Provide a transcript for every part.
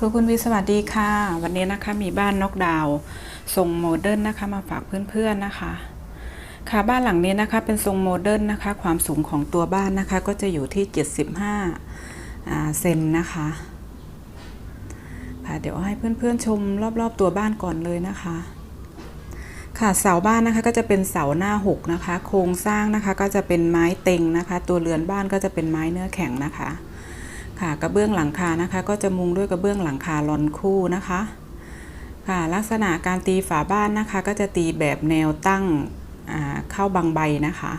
ครูคุณวีสวัสดีค่ะ วันนี้นะคะมีบ้านนกดาวทรงโมเดิร์นนะคะมาฝากเพื่อนๆนะคะ ค่ะบ้านหลังนี้นะคะเป็นทรงโมเดิร์นนะคะ ความสูงของตัวบ้านนะคะ ก็จะอยู่ที่ 75อ่าเซนนะคะค่ะเดี๋ยวให้เพื่อนๆชมรอบๆตัวบ้านก่อนเลยนะคะ ค่ะเสาบ้านนะคะก็จะเป็นเสาหน้าหกนะคะ โครงสร้างนะคะก็จะเป็นไม้เต็งนะคะ ตัวเรือนบ้านก็จะเป็นไม้เนื้อแข็งนะคะ ค่ะกระเบื้องหลังคานะคะ ก็จะมุงด้วยกระเบื้องหลังคาลอนคู่นะคะค่ะลักษณะการตีฝาบ้านนะคะ ก็จะตีแบบแนวตั้งเข้าบางใบนะคะ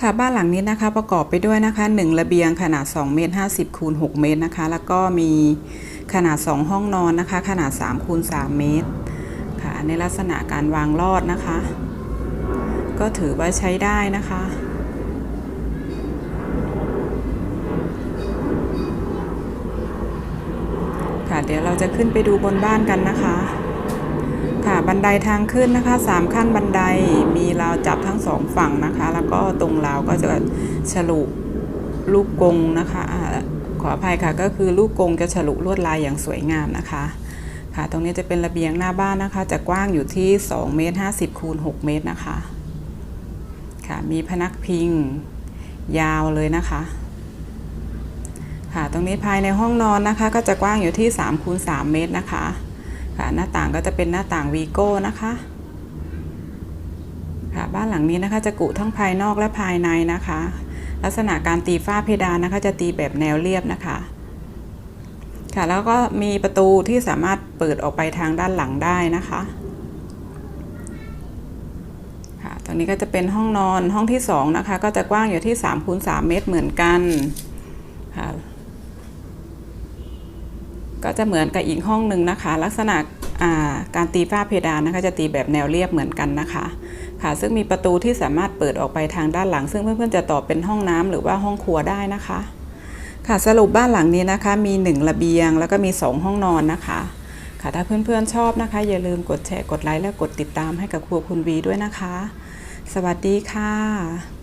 ค่ะบ้านหลังนี้นะคะประกอบไปด้วยนะคะ 1 ระเบียงขนาด2เมตร50คูณ6เมตรนะคะ แล้วก็มีขนาด 2 ห้องนอนนะคะ ขนาด3คูณ3เมตร ในลักษณะการวางลอดนะคะ ก็ถือว่าใช้ได้นะคะค่ะเดี๋ยวเราจะขึ้นไปดูบนบ้านกันนะคะ ค่ะบันไดทางขึ้นนะคะสามขั้นบันไดมีราวจับทั้งสองฝั่งนะคะ แล้วก็ตรงราวก็จะฉลุลูกกงนะคะขออภัยค่ะก็คือลูกกงจะฉลุลวดลายอย่างสวยงามนะคะ ค่ะ ตรงนี้จะเป็นระเบียงหน้าบ้านนะคะ จะกว้างอยู่ที่2เมตร50คูณ6เมตรนะคะ ค่ะ มีพนักพิงยาวเลยนะคะ ค่ะ ตรงนี้ภายในห้องนอนนะคะ ก็จะกว้างอยู่ที่3คูณ3เมตรนะคะ ค่ะ หน้าต่างก็จะเป็นหน้าต่างวีโก้นะคะ ค่ะ บ้านหลังนี้นะคะ จะกุทั้งภายนอกและภายในนะคะ ลักษณะการตีฝ้าเพดานนะคะ จะตีแบบแนวเรียบนะคะ ค่ะแล้วก็มีประตูที่สามารถเปิดออกไปทางด้านหลังได้นะคะค่ะตรงนี้ก็จะเป็นห้องนอนห้องที่2นะคะก็จะกว้างอยู่ที่3คูณ3เมตรเหมือนกันค่ะก็จะเหมือนกับอีกห้องหนึ่งนะคะ ลักษณะการตีฝ้าเพดานนะคะจะตีแบบแนวเรียบเหมือนกันนะคะค่ะซึ่งมีประตูที่สามารถเปิดออกไปทางด้านหลัง ซึ่งเพื่อนๆจะต่อเป็นห้องน้ำหรือว่าห้องครัวได้นะคะ ค่ะสรุปบ้านหลังนี้นะคะมี 1 ระเบียง แล้วก็มี 2 ห้องนอนนะคะ ค่ะถ้าเพื่อนๆชอบนะคะ อย่าลืมกดแชร์กดไลค์และกดติดตามให้กับครัวคุณวีด้วยนะคะ สวัสดีค่ะ